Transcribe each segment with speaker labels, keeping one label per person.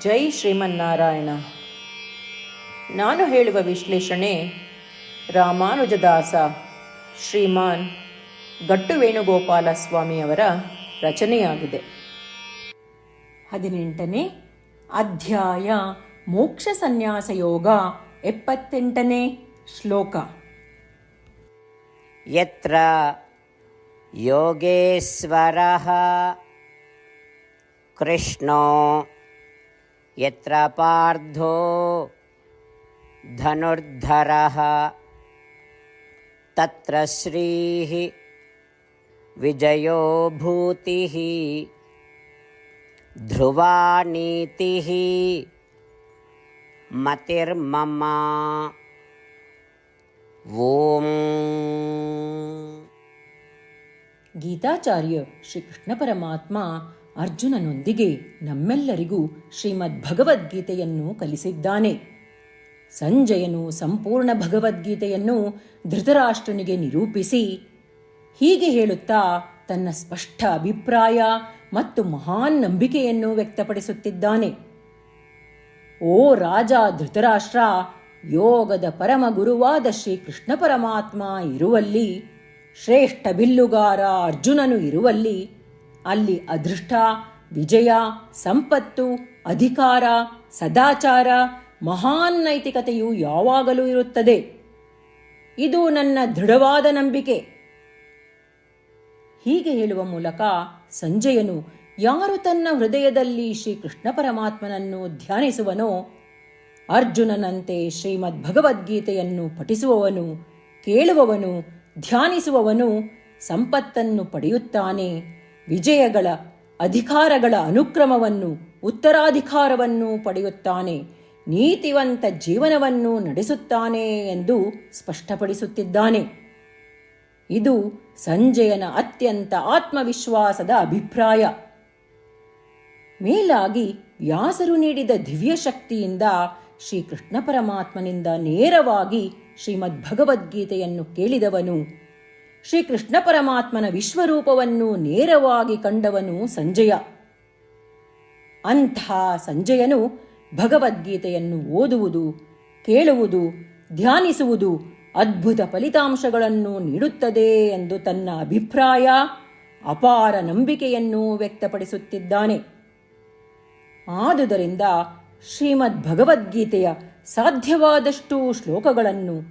Speaker 1: ಜೈ ಶ್ರೀಮನ್ನಾರಾಯಣ. ನಾನು ಹೇಳುವ ವಿಶ್ಲೇಷಣೆ ರಾಮಾನುಜದಾಸ ಶ್ರೀಮಾನ್ ಗಟ್ಟು ವೇಣುಗೋಪಾಲ ಸ್ವಾಮಿಯವರ ರಚನೆಯಾಗಿದೆ. ಹದಿನೆಂಟನೇ ಅಧ್ಯಾಯ ಮೋಕ್ಷ ಸನ್ಯಾಸ ಯೋಗ ಎಪ್ಪತ್ತೆಂಟನೇ ಶ್ಲೋಕ.
Speaker 2: ಯತ್ರ ಯೋಗೇಶ್ವರ ಕೃಷ್ಣೋ यत्र पार्थो धनुर्धरः तत्र श्रीः विजयो भूतिः ध्रुवानीतिः मतिर्ममा।
Speaker 1: गीताचार्य श्रीकृष्णपरमात्मा ಅರ್ಜುನನೊಂದಿಗೆ ನಮ್ಮೆಲ್ಲರಿಗೂ ಶ್ರೀಮದ್ ಭಗವದ್ಗೀತೆಯನ್ನು ಕಲಿಸಿದ್ದಾನೆ. ಸಂಜಯನು ಸಂಪೂರ್ಣ ಭಗವದ್ಗೀತೆಯನ್ನು ಧೃತರಾಷ್ಟ್ರನಿಗೆ ನಿರೂಪಿಸಿ, ಹೀಗೆ ಹೇಳುತ್ತಾ ತನ್ನ ಸ್ಪಷ್ಟ ಅಭಿಪ್ರಾಯ ಮತ್ತು ಮಹಾನ್ ನಂಬಿಕೆಯನ್ನು ವ್ಯಕ್ತಪಡಿಸುತ್ತಿದ್ದಾನೆ. ಓ ರಾಜ ಧೃತರಾಷ್ಟ್ರ, ಯೋಗದ ಪರಮ ಗುರುವಾದ ಶ್ರೀ ಕೃಷ್ಣ ಪರಮಾತ್ಮ ಇರುವಲ್ಲಿ, ಶ್ರೇಷ್ಠ ಬಿಲ್ಲುಗಾರ ಅರ್ಜುನನು ಇರುವಲ್ಲಿ ಅಲ್ಲಿ ಅದೃಷ್ಟ, ವಿಜಯ, ಸಂಪತ್ತು, ಅಧಿಕಾರ, ಸದಾಚಾರ, ಮಹಾನ್ ನೈತಿಕತೆಯು ಯಾವಾಗಲೂ ಇರುತ್ತದೆ. ಇದು ನನ್ನ ದೃಢವಾದ ನಂಬಿಕೆ. ಹೀಗೆ ಹೇಳುವ ಮೂಲಕ ಸಂಜಯನು ಯಾರು ತನ್ನ ಹೃದಯದಲ್ಲಿ ಶ್ರೀ ಕೃಷ್ಣ ಪರಮಾತ್ಮನನ್ನು ಧ್ಯಾನಿಸುವನೋ, ಅರ್ಜುನನಂತೆ ಶ್ರೀಮದ್ ಭಗವದ್ಗೀತೆಯನ್ನು ಪಠಿಸುವವನು, ಕೇಳುವವನು, ಧ್ಯಾನಿಸುವವನು ಸಂಪತ್ತನ್ನು ಪಡೆಯುತ್ತಾನೆ ವಿಜಯಗಳ ಅಧಿಕಾರಗಳ ಅನುಕ್ರಮವನ್ನು, ಉತ್ತರಾಧಿಕಾರವನ್ನು ಪಡೆಯುತ್ತಾನೆ, ನೀತಿವಂತ ಜೀವನವನ್ನು ನಡೆಸುತ್ತಾನೆ ಎಂದು ಸ್ಪಷ್ಟಪಡಿಸುತ್ತಿದ್ದಾನೆ. ಇದು ಸಂಜಯನ ಅತ್ಯಂತ ಆತ್ಮವಿಶ್ವಾಸದ ಅಭಿಪ್ರಾಯ. ಮೇಲಾಗಿ ವ್ಯಾಸರು ನೀಡಿದ ದಿವ್ಯ ಶಕ್ತಿಯಿಂದ ಶ್ರೀಕೃಷ್ಣ ಪರಮಾತ್ಮನಿಂದ ನೇರವಾಗಿ ಶ್ರೀಮದ್ ಭಗವದ್ಗೀತೆಯನ್ನು ಕೇಳಿದವನು ಶ್ರೀ ಕೃಷ್ಣ ಪರಮಾತ್ಮನ ವಿಶ್ವರೂಪವನ್ನು ನೇರವಾಗಿ ಕಂಡವನು ಸಂಜಯ. ಅಂಥ ಸಂಜಯನು ಭಗವದ್ಗೀತೆಯನ್ನು ಓದುವುದು, ಕೇಳುವುದು, ಧ್ಯಾನಿಸುವುದು ಅದ್ಭುತ ಫಲಿತಾಂಶಗಳನ್ನು ನೀಡುತ್ತದೆ ಎಂದು ತನ್ನ ಅಭಿಪ್ರಾಯ, ಅಪಾರ ನಂಬಿಕೆಯನ್ನು ವ್ಯಕ್ತಪಡಿಸುತ್ತಿದ್ದಾನೆ. ಆದುದರಿಂದ ಶ್ರೀಮದ್ ಭಗವದ್ಗೀತೆಯ ಸಾಧ್ಯವಾದಷ್ಟು ಶ್ಲೋಕಗಳನ್ನು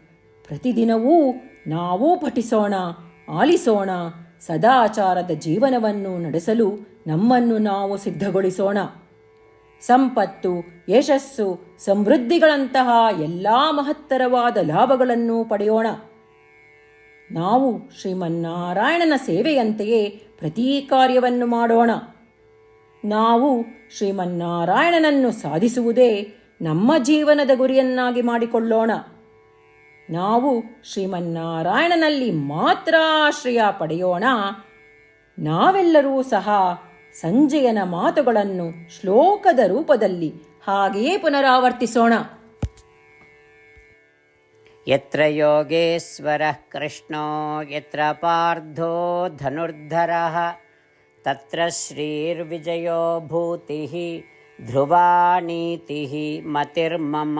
Speaker 1: ಪ್ರತಿದಿನವೂ ನಾವೂ ಪಠಿಸೋಣ, ಆಲಿಸೋಣ, ಸದಾಚಾರದ ಜೀವನವನ್ನು ನಡೆಸಲು ನಮ್ಮನ್ನು ನಾವು ಸಿದ್ಧಗೊಳಿಸೋಣ. ಸಂಪತ್ತು, ಯಶಸ್ಸು, ಸಮೃದ್ಧಿಗಳಂತಹ ಎಲ್ಲ ಮಹತ್ತರವಾದ ಲಾಭಗಳನ್ನು ಪಡೆಯೋಣ. ನಾವು ಶ್ರೀಮನ್ನಾರಾಯಣನ ಸೇವೆಯಂತೆಯೇ ಪ್ರತಿ ಕಾರ್ಯವನ್ನು ಮಾಡೋಣ. ನಾವು ಶ್ರೀಮನ್ನಾರಾಯಣನನ್ನು ಸಾಧಿಸುವುದೇ ನಮ್ಮ ಜೀವನದ ಗುರಿಯನ್ನಾಗಿ ಮಾಡಿಕೊಳ್ಳೋಣ. ನಾವು ಶ್ರೀಮನ್ನಾರಾಯಣನಲ್ಲಿ ಮಾತ್ರ ಆಶ್ರಯ ಪಡೆಯೋಣ. ನಾವೆಲ್ಲರೂ ಸಹ ಸಂಜೆಯನ ಮಾತುಗಳನ್ನು ಶ್ಲೋಕದ ರೂಪದಲ್ಲಿ ಹಾಗೆಯೇ ಪುನರಾವರ್ತಿಸೋಣ.
Speaker 2: ಯತ್ರ ಯೋಗೇಶ್ವರ ಕೃಷ್ಣೋ, ಯತ್ರ ಪಾರ್ಥೋ ಧನುರ್ಧರ, ತತ್ರ ಶ್ರೀರ್ವಿಜಯೋ ಭೂತಿ ಧ್ರುವಾ ನೀತಿ ಮತಿರ್ಮಮ.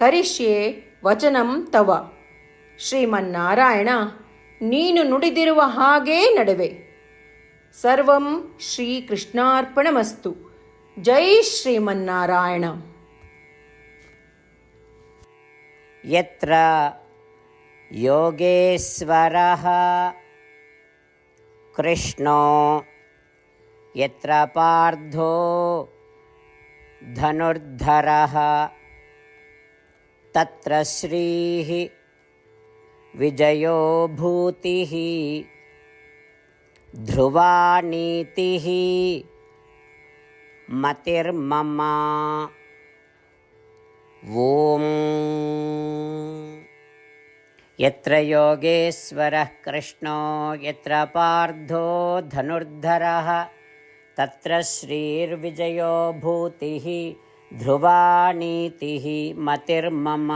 Speaker 1: ಕರಿಷ್ಯೆ ವಚನಂ ತವ. ಶ್ರೀಮನ್ನಾರಾಯಣ, ನೀನು ನುಡಿದಿರುವ ಹಾಗೇ ನಡೆವೆ. ಸರ್ವಂ ಶ್ರೀಕೃಷ್ಣಾರ್ಪಣಮಸ್ತು. ಜೈ ಶ್ರೀಮನ್ನಾರಾಯಣ.
Speaker 2: ಯತ್ರ ಯೋಗೇಶ್ವರ ಕೃಷ್ಣೋ, ಯತ್ರ ಪಾರ್ಧೋ ಧನುರ್ಧರಃ. तत्र श्रीः विजयो भूतिः ध्रुवा नीतिः मतिर्मम। ॐ यत्र योगेश्वरः कृष्णो, यत्र पार्थो धनुर्धरः, तत्र श्रीर्विजयो भूतिः। ध्रुवा नीतिः मतिर्मम